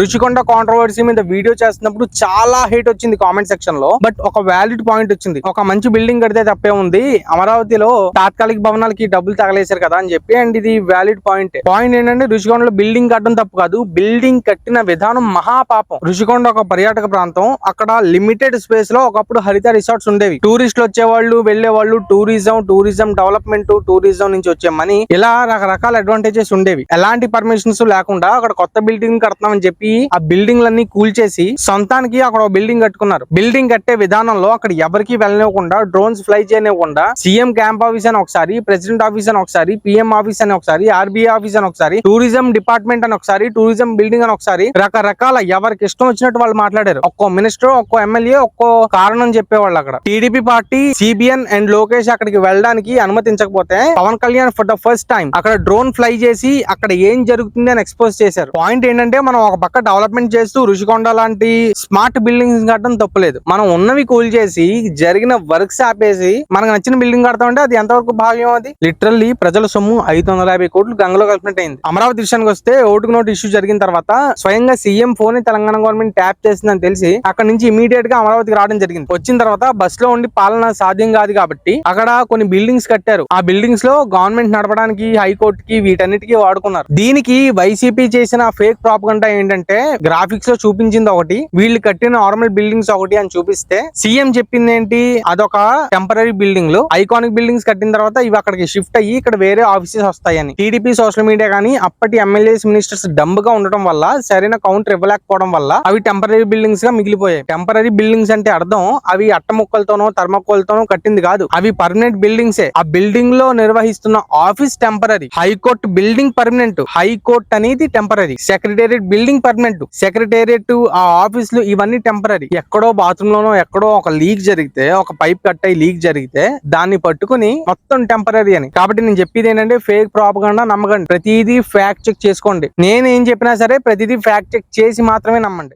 రుచికొండ controversy మీద video చేస్తున్నప్పుడు చాలా హేట్ వచ్చింది కామెంట్ సెక్షన్లో. బట్ ఒక వ్యాలిడ్ పాయింట్ వచ్చింది. ఒక మంచి బిల్డింగ్ కడితే తప్పే ఉంది. అమరావతిలో తాత్కాలిక భవనాలకి డబ్బులు తగలేశారు కదా అని చెప్పి అండ్ ఇది వ్యాలిడ్ పాయింట్ పాయింట్ ఏంటంటే రుచికొండలో బిల్డింగ్ కట్టడం తప్పు కాదు. బిల్డింగ్ కట్టిన విధానం మహాపాపం. రుచికొండ ఒక పర్యాటక ప్రాంతం. అక్కడ లిమిటెడ్ స్పేస్లో ఒకప్పుడు హరిత రిసార్ట్స్ ఉండేవి. టూరిస్టులు వచ్చేవాళ్ళు వెళ్ళే వాళ్ళు టూరిజం టూరిజం డెవలప్మెంట్ టూరిజం నుంచి వచ్చే మనీ ఇలా రకరకాల అడ్వాంటేజెస్ ఉండేవి. ఎలాంటి పర్మిషన్స్ లేకుండా అక్కడ కొత్త బిల్డింగ్ కడతామని చెప్పి ఆ బిల్డింగ్ లన్నీ కూల్చేసి సొంతానికి అక్కడ ఒక బిల్డింగ్ కట్టుకున్నారు. బిల్డింగ్ కట్టే విధానంలో అక్కడ ఎవరికి వెళ్ళనివ్వకుండా డ్రోన్స్ ఫ్లై చేయనివ్వకుండా సీఎం క్యాంప్ ఆఫీస్ అని ఒకసారి ప్రెసిడెంట్ ఆఫీస్ అని ఒకసారి పిఎం ఆఫీస్ అని ఒకసారి ఆర్బీఐ ఆఫీస్ అని ఒకసారి టూరిజం డిపార్ట్మెంట్ అని ఒకసారి టూరిజం బిల్డింగ్ అని ఒకసారి రకరకాల ఎవరికి ఇష్టం వచ్చినట్టు వాళ్ళు మాట్లాడారు. ఒక్కో మినిస్టర్ ఒక్కో ఎమ్మెల్యే ఒక్కో కారణం చెప్పేవాళ్ళు అక్కడ. TDP party CBN and Lokesh అక్కడికి వెళ్ళడానికి అనుమతించకపోతే Pawan Kalyan for the first time అక్కడ డ్రోన్ ఫ్లై చేసి అక్కడ ఏం జరుగుతుంది అని ఎక్స్పోజ్ చేశారు. పాయింట్ ఏంటంటే మనం ఒక పక్క డెవలప్మెంట్ చేస్తూ రుషికొండ లాంటి స్మార్ట్ బిల్డింగ్స్ కట్టడం తప్పలేదు. మనం ఉన్నవి కూల్ చేసి జరిగిన వర్క్స్ ఆపేసి మనకు నచ్చిన బిల్డింగ్ కడతామంటే అది ఎంతవరకు భావ్యం అది? లిటరల్లీ ప్రజల సొమ్ము ఐదు వందల యాభై కోట్లు గంగలో కలిపినట్టు అయింది. అమరావతి విషయానికి వస్తే ఓటుకు నోటు ఇష్యూ జరిగిన తర్వాత స్వయంగా CM phone Telangana government tap చేసిందని తెలిసి అక్కడ నుంచి ఇమీడియట్గా అమరావతికి రావడం జరిగింది. వచ్చిన తర్వాత బస్లో ఉండి పాలన సాధ్యం కాదు కాబట్టి అక్కడ కొన్ని బిల్డింగ్స్ కట్టారు. ఆ బిల్డింగ్స్లో గవర్నమెంట్ నడపడానికి హైకోర్టుకి వీటన్నిటికీ వాడుకున్నారు. దీనికి వైసీపీ చేసిన ఫేక్ ప్రాపగండా ఏంటంటే గ్రాఫిక్స్లో చూపించింది ఒకటి. వీళ్ళు కట్టిన నార్మల్ బిల్డింగ్స్ ఒకటి అని చూపిస్తే సీఎం చెప్పింది ఏంటి? అదొక టెంపరీ బిల్డింగ్ ఐకానిక్ బిల్డింగ్స్ కట్టిన తర్వాత ఇవి అక్కడికి షిఫ్ట్ అయ్యి ఇక్కడ వేరే ఆఫీసెస్ వస్తాయని. టీడీపీ సోషల్ మీడియా కానీ అప్పటి ఎమ్మెల్యేస్ మినిస్టర్స్ డంబ్గా ఉండటం వల్ల సరైన కౌంటర్ ఇవ్వలేకపోవడం వల్ల అవి టెంపరీ బిల్డింగ్స్గా మిగిలిపోయాయి. టెంపరీ బిల్డింగ్స్ అంటే అర్థం అవి అట్టముక్కలతోనో థర్మకోల్తోనో కట్టింది కాదు. అవి పర్మనెంట్ బిల్డింగ్స్ ఆ బిల్డింగ్లో నిర్వహిస్తున్న office temporary high court building permanent high court అనేది temporary secretariat building department secretariat ఆ ఆఫీసులు ఇవన్నీ టెంపరీ ఎక్కడో బాత్రూమ్ లోనో ఎక్కడో ఒక లీక్ జరిగితే ఒక పైప్ కట్ అయ్యి లీక్ జరిగితే దాన్ని పట్టుకుని మొత్తం టెంపరీ అని. కాబట్టి నేను చెప్పేది ఏంటంటే ఫేక్ ప్రాపగండా నమ్మకండి. ప్రతిదీ ఫ్యాక్ట్ చెక్ చేసుకోండి. నేను ఏం చెప్పినా సరే ప్రతిదీ ఫ్యాక్ట్ చెక్ చేసి మాత్రమే నమ్మండి.